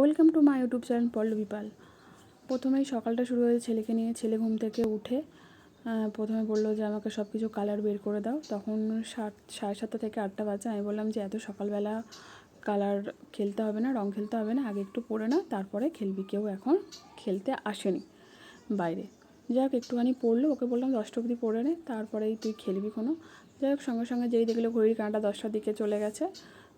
Welcome to my YouTube channel Pallabi Pal. প্রথমেই সকালটা শুরু হয়েছে ছেলেকে নিয়ে, ছেলে ঘুম থেকে উঠে প্রথমে বলল যে আমাকে সব কিছু কালার বের করে দাও। তখন সাত, সাড়ে সাতটা থেকে আটটা বাজে। আমি বললাম যে এত সকালবেলা কালার খেলতে হবে না, রং খেলতে হবে না, আগে একটু পড়ে না তারপরে খেলবি। কেউ এখন খেলতে আসেনি বাইরে। যাই হোক, একটুখানি পড়ল, ওকে বললাম দশটা অবধি পড়ে নে, তারপরেই তুই খেলবি কোনো। যাই হোক, সঙ্গে সঙ্গে যেই দেখল ঘড়ির কাঁটা দশটার দিকে চলে গেছে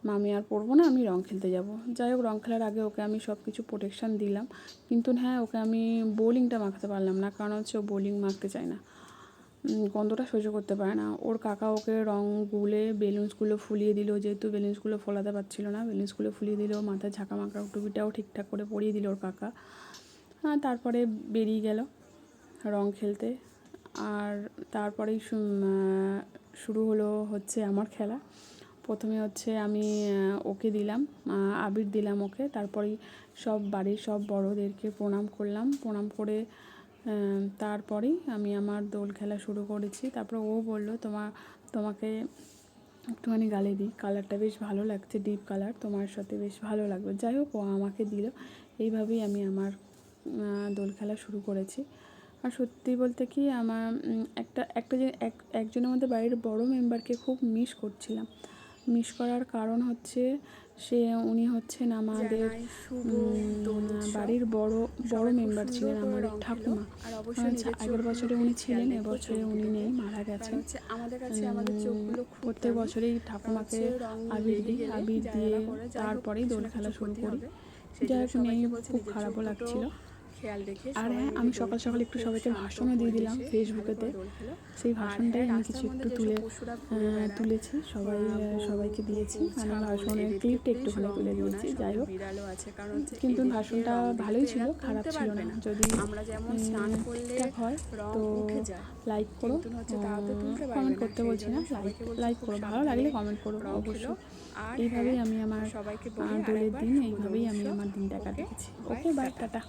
মা আমি আর পরবো না, আমি রং খেলতে যাব। যাই হোক, রং খেলার আগে ওকে আমি সব কিছু প্রোটেকশান দিলাম। কিন্তু হ্যাঁ ওকে আমি বোলিংটা মাখতে পারলাম না, কারণ হচ্ছে ও বোলিং মাখতে চায় না। গন্ধটা সহ্য করতে পারে না। ওর কাকা ওকে রং গুলে বেলুনসগুলো ফুলিয়ে দিল, যেহেতু বেলুনসগুলো ফোলাতে পারছিল না বেলুনসগুলো ফুলিয়ে দিল, মাথায় ঝাঁকা মাকা টুপিটাও ঠিকঠাক করে পরিয়ে দিল ওর কাকা। হ্যাঁ তারপরে বেরিয়ে গেল রং খেলতে। আর তারপরেই শুরু হলো হচ্ছে আমার খেলা। প্রথমে হচ্ছে আমি ওকে দিলাম আবির দিলাম ওকে, তারপরেই সব বাড়ির সব বড়োদেরকে প্রণাম করলাম, প্রণাম করে তারপরেই আমি আমার দোল খেলা শুরু করেছি। তারপরে ও বলল তোমার তোমাকে একটুখানি গালে দিই, কালারটা বেশ ভালো লাগছে, ডিপ কালার, তোমার সাথে বেশ ভালো লাগবে। যাই হোক, ও আমাকে দিল। এইভাবেই আমি আমার দোল খেলা শুরু করেছি। আর সত্যি বলতে কি, আমার একটা একটা যে, এক, একজনের মধ্যে বাড়ির বড় মেম্বারকে খুব মিস করছিলাম। মিস করার কারণ হচ্ছে সে উনি হচ্ছেন আমাদের বাড়ির বড় বড় মেম্বার ছিলেন আমার ঠাকুমা। আচ্ছা আগের বছরে উনি ছিলেন এবছরে উনি নেই মারা গেছেন। আমাদের আমাদের প্রত্যেক বছরেই ঠাকুমাকে আবির দিই আবির দিয়ে তারপরেই দোল খেলা শুরু করি। যাই হোক বলছি খুব খারাপও লাগছিল। আর হ্যাঁ আমি সকাল সকাল একটু সবাইকে ভাষণও দিয়ে দিলাম ফেসবুকেতে। সেই ভাষণটাই আমি কিছু একটু তুলে তুলেছি সবাই সবাইকে দিয়েছি মানে ভাষণের ক্লিপটা একটুখানি তুলে দিয়েছি যাই হোক কারণ হচ্ছে কিন্তু ভাষণটা ভালোই ছিল খারাপ ছিল না। যদি ঠিকঠাক হয় তো লাইক করো কমেন্ট করতে বলছি না লাইক লাইক করো ভালো লাগলে কমেন্ট করো অবশ্যই এইভাবেই হ্যাঁ, আমি আমার সবাইকে দোলের দিন এইভাবেই আমি আমার দিনটা। কাটিয়েছি ওকে বাই। টাটা